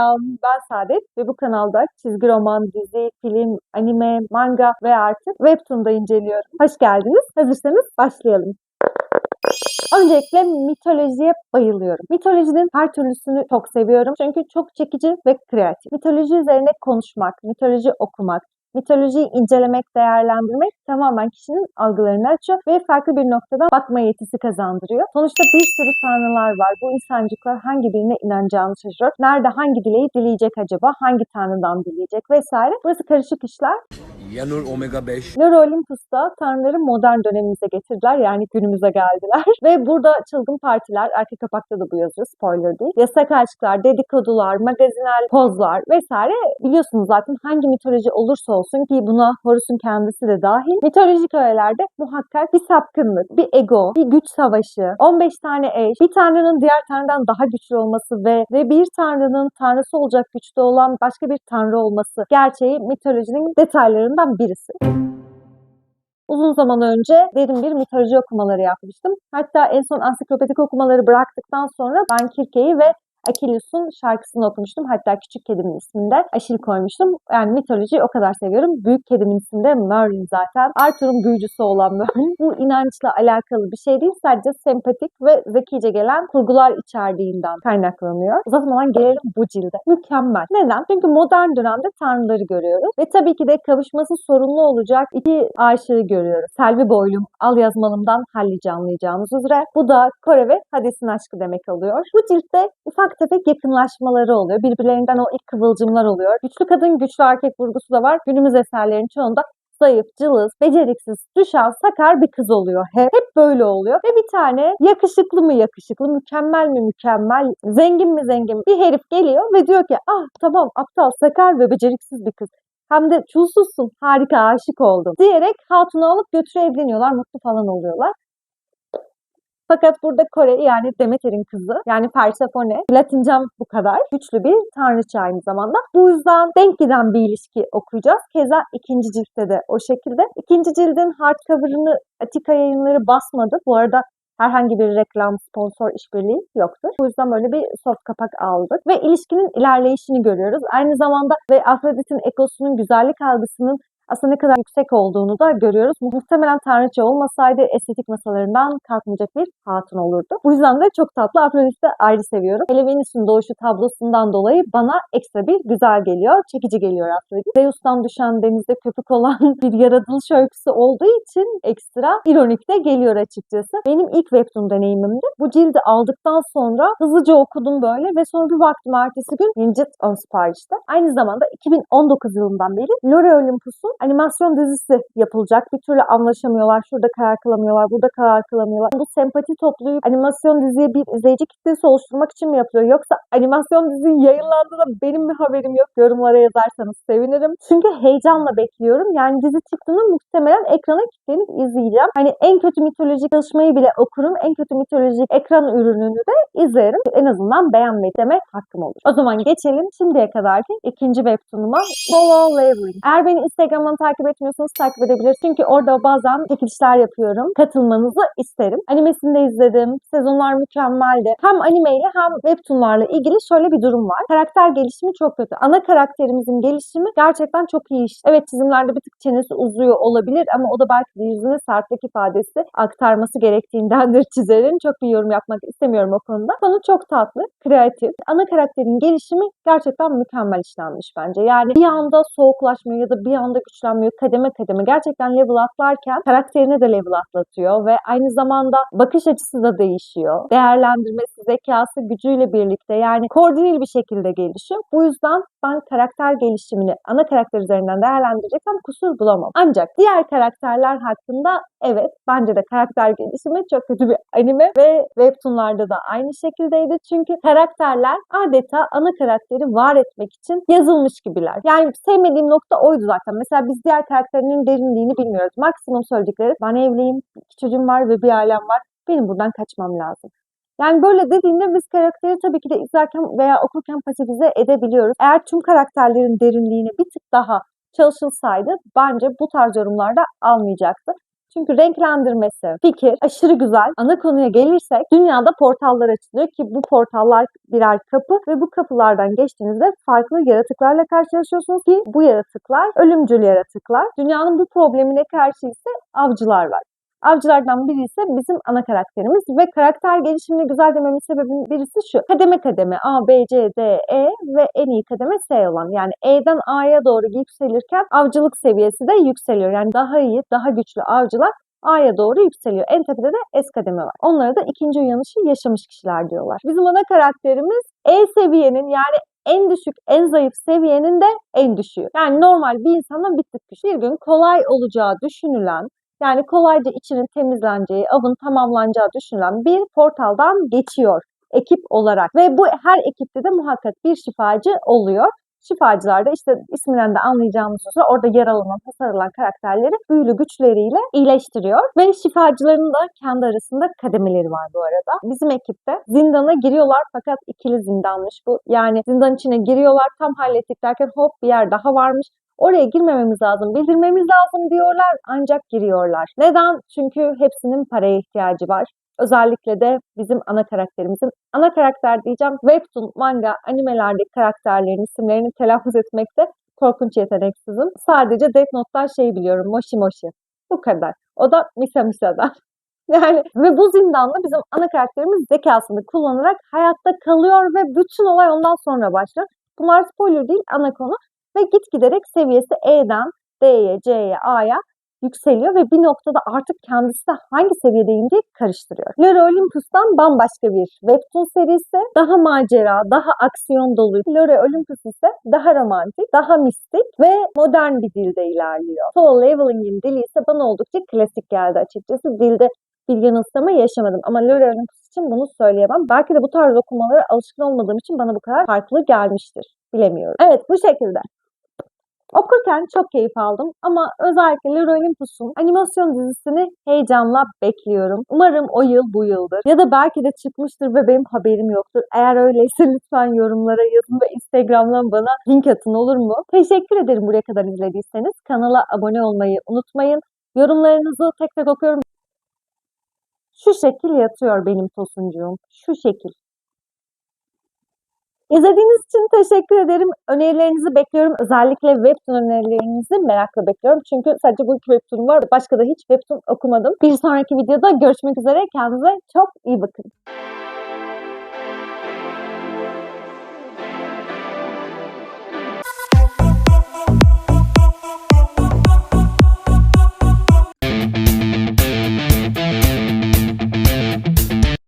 Selam, ben Saadet ve bu kanalda çizgi roman, dizi, film, anime, manga ve artık webtoon'da inceliyorum. Hoş geldiniz. Hazırsanız başlayalım. Öncelikle mitolojiye bayılıyorum. Mitolojinin her türlüsünü çok seviyorum. Çünkü çok çekici ve kreatif. Mitoloji üzerine konuşmak, mitoloji okumak, mitolojiyi incelemek, değerlendirmek tamamen kişinin algılarını açıyor ve farklı bir noktadan bakma yetisi kazandırıyor. Sonuçta bir sürü tanrılar var. Bu insancıklar hangi birine inanacağını şaşırıyor. Nerede hangi dileği dileyecek acaba? Hangi tanrıdan dileyecek vesaire. Burası karışık işler. Yanur Omega 5. Lore Olympus'ta tanrıları modern dönemimize getirdiler. Yani günümüze geldiler. Ve burada çılgın partiler, arka kapakta da bu yazıyor, spoiler değil. Yasak aşklar, dedikodular, magazinel pozlar vesaire. Biliyorsunuz zaten hangi mitoloji olursa olsun ki buna Horus'un kendisi de dahil. Mitolojik öğelerde muhakkak bir sapkınlık, bir ego, bir güç savaşı, 15 tane eş, bir tanrının diğer tanrıdan daha güçlü olması ve ve bir tanrının tanrısı olacak güçte olan başka bir tanrı olması gerçeği mitolojinin detaylarından birisi. Uzun zaman önce derin bir mitoloji okumaları yapmıştım. Hatta en son ansiklopedik okumaları bıraktıktan sonra ben Kirke'yi ve Achillus'un şarkısını okumuştum. Hatta Küçük Kedimin isminde Aşil koymuştum. Yani mitolojiyi o kadar seviyorum. Büyük Kedimin isminde Merlin zaten. Arthur'un büyücüsü olan Merlin. Bu inançla alakalı bir şey değil. Sadece sempatik ve zekice gelen kurgular içerdiğinden kaynaklanıyor. Uzatmadan gelelim bu cilde. Mükemmel. Neden? Çünkü modern dönemde tanrıları görüyoruz. Ve tabii ki de kavuşması sorunlu olacak iki aşığı görüyoruz. Selvi Boylum, Al Yazmalım'dan hallice anlayacağımız üzere. Bu da Kore ve Hades'in aşkı demek oluyor. Bu ciltte ufak tefek yakınlaşmaları oluyor. Birbirlerinden o ilk kıvılcımlar oluyor. Güçlü kadın, güçlü erkek vurgusu da var. Günümüz eserlerinin çoğunda zayıf, cılız, beceriksiz, düşen, sakar bir kız oluyor. Hep, hep böyle oluyor. Ve bir tane yakışıklı mı yakışıklı, mükemmel mi mükemmel, zengin mi zengin bir herif geliyor ve diyor ki ah tamam aptal, sakar ve beceriksiz bir kız. Hem de çulsuzsun, harika aşık oldum diyerek hatunu alıp götürüp evleniyorlar, mutlu falan oluyorlar. Fakat burada Kore yani Demeter'in kızı yani Persephone Latincem bu kadar güçlü bir tanrıça aynı zamanda. Bu yüzden denk giden bir ilişki okuyacağız. Keza ikinci ciltte de o şekilde. İkinci cildin hardcover'ını Atika yayınları basmadı. Bu arada herhangi bir reklam, sponsor işbirliği yoktur. Bu yüzden böyle bir soft kapak aldık. Ve ilişkinin ilerleyişini görüyoruz. Aynı zamanda ve Afrodit'in ekosunun güzellik algısının aslında ne kadar yüksek olduğunu da görüyoruz. Muhtemelen tanrıça olmasaydı estetik masalarından kalkmayacak bir hatun olurdu. Bu yüzden de çok tatlı. Afrodit'i ayrı seviyorum. Hele Venüs'ün doğuşu tablosundan dolayı bana ekstra bir güzel geliyor. Çekici geliyor Afrodit. Zeus'tan düşen denizde köpük olan bir yaratılış öyküsü olduğu için ekstra ironik de geliyor açıkçası. Benim ilk webtoon deneyimimdi. Bu cildi aldıktan sonra hızlıca okudum böyle ve sonra bir baktım ertesi gün Incit on siparişte. Aynı zamanda 2019 yılından beri Lore Olympus'un animasyon dizisi yapılacak. Bir türlü anlaşamıyorlar. Şurada karar kılamıyorlar, burada karar kılamıyorlar. Bu sempati toplayıp animasyon diziye bir izleyici kitlesi oluşturmak için mi yapılıyor? Yoksa animasyon dizi yayınlandı da benim mi haberim yok? Yorumlara yazarsanız sevinirim. Çünkü heyecanla bekliyorum. Yani dizi çıktığında muhtemelen ekrana kilitlenip izleyeceğim. Hani en kötü mitolojik çalışmayı bile okurum. En kötü mitolojik ekran ürününü de izlerim. En azından beğenmek deme hakkım olur. O zaman geçelim şimdiye kadarki ikinci webtoonuma Solo Leveling. Eğer beni Instagram'dan takip etmiyorsanız takip edebilirsiniz. Çünkü orada bazen çekilişler yapıyorum. Katılmanızı isterim. Animesini de izledim. Sezonlar mükemmeldi. Hem animeyle hem webtoonlarla ilgili şöyle bir durum var. Karakter gelişimi çok kötü. Ana karakterimizin gelişimi gerçekten çok iyi iş. Evet çizimlerde bir tık çenesi uzuyor olabilir ama o da belki de yüzüne sertlik ifadesi aktarması gerektiğindendir çizerin. Çok bir yorum yapmak istemiyorum o konuda. Konu çok tatlı, kreatif. Ana karakterin gelişimi gerçekten mükemmel işlenmiş bence. Yani bir anda soğuklaşmıyor ya da bir anda güçlenmiyor kademe kademe. Gerçekten level atlarken karakterini de level atlatıyor ve aynı zamanda bakış açısı da değişiyor. Değerlendirmesi, zekası, gücüyle birlikte yani koordineli bir şekilde gelişiyor. Bu yüzden ben karakter gelişimini ana karakter üzerinden değerlendireceksem kusur bulamam. Ancak diğer karakterler hakkında evet bence de karakter gelişimi çok kötü bir anime ve webtoonlarda da aynı şekildeydi. Çünkü karakterler adeta ana karakteri var etmek için yazılmış gibiler. Yani sevmediğim nokta oydu zaten. Mesela biz diğer karakterinin derinliğini bilmiyoruz. Maksimum söyledikleri ben evliyim, çocuğum var ve bir ailem var. Benim buradan kaçmam lazım. Yani böyle dediğinde biz karakteri tabii ki de izlerken veya okurken pasifize edebiliyoruz. Eğer tüm karakterlerin derinliğini bir tık daha çalışılsaydı bence bu tarz yorumlarda almayacaktı. Çünkü renklendirmesi, fikir aşırı güzel. Ana konuya gelirsek dünyada portallar açılıyor ki bu portallar birer kapı ve bu kapılardan geçtiğinizde farklı yaratıklarla karşılaşıyorsunuz ki bu yaratıklar ölümcül yaratıklar. Dünyanın bu problemine karşı ise avcılar var. Avcılardan biri ise bizim ana karakterimiz ve karakter gelişimini güzel dememin sebebinin birisi şu. Kademe kademe A, B, C, D, E ve en iyi kademe S olan. Yani E'den A'ya doğru yükselirken avcılık seviyesi de yükseliyor. Yani daha iyi, daha güçlü avcılar A'ya doğru yükseliyor. En tepede de S kademe var. Onlara da ikinci uyanışı yaşamış kişiler diyorlar. Bizim ana karakterimiz E seviyenin yani en düşük, en zayıf seviyenin de en düşüğü. Yani normal bir insandan bir tık güçlü. Bir gün kolay olacağı düşünülen, yani kolayca içinin temizleneceği, avın tamamlanacağı düşünülen bir portaldan geçiyor ekip olarak. Ve bu her ekipte de muhakkak bir şifacı oluyor. Şifacılar da işte isminden de anlayacağımız üzere orada yaralanan, hasarlanan karakterleri büyülü güçleriyle iyileştiriyor. Ve şifacıların da kendi arasında kademeleri var bu arada. Bizim ekipte zindana giriyorlar fakat ikili zindanmış bu. Yani zindan içine giriyorlar tam hallettik derken hop bir yer daha varmış. Oraya girmememiz lazım, bildirmemiz lazım diyorlar ancak giriyorlar. Neden? Çünkü hepsinin paraya ihtiyacı var. Özellikle de bizim ana karakterimizin, ana karakter diyeceğim, webtoon, manga, animelerdeki karakterlerin isimlerini telaffuz etmekte korkunç yeteneksizim. Sadece Death Note'dan şey biliyorum, Moshi Moshi. Bu kadar. O da Misa Misa'dan. Yani ve bu zindanda bizim ana karakterimiz zekasını kullanarak hayatta kalıyor ve bütün olay ondan sonra başlıyor. Bunlar spoiler değil, ana konu ve git giderek seviyesi E'den D'ye, C'ye, A'ya yükseliyor ve bir noktada artık kendisi de hangi seviyedeyim diye karıştırıyor. Lore Olympus'tan bambaşka bir webtoon serisi. Daha macera, daha aksiyon dolu. Lore Olympus ise daha romantik, daha mistik ve modern bir dilde ilerliyor. Soul Leveling'in dili ise bana oldukça klasik geldi açıkçası. Dilde bir yanılsama yaşamadım ama Lore Olympus için bunu söyleyemem. Belki de bu tarz okumalara alışkın olmadığım için bana bu kadar farklı gelmiştir. Bilemiyorum. Evet bu şekilde. Okurken çok keyif aldım ama özellikle Leroy Olympus'un animasyon dizisini heyecanla bekliyorum. Umarım o yıl bu yıldır. Ya da belki de çıkmıştır ve benim haberim yoktur. Eğer öyleyse lütfen yorumlara yazın ve Instagram'dan bana link atın olur mu? Teşekkür ederim buraya kadar izlediyseniz. Kanala abone olmayı unutmayın. Yorumlarınızı tek tek okuyorum. Şu şekil yatıyor benim tosuncuğum. Şu şekil. İzlediğiniz için teşekkür ederim. Önerilerinizi bekliyorum. Özellikle webtoon önerilerinizi merakla bekliyorum. Çünkü sadece bu iki webtoon var. Başka da hiç webtoon okumadım. Bir sonraki videoda görüşmek üzere. Kendinize çok iyi bakın.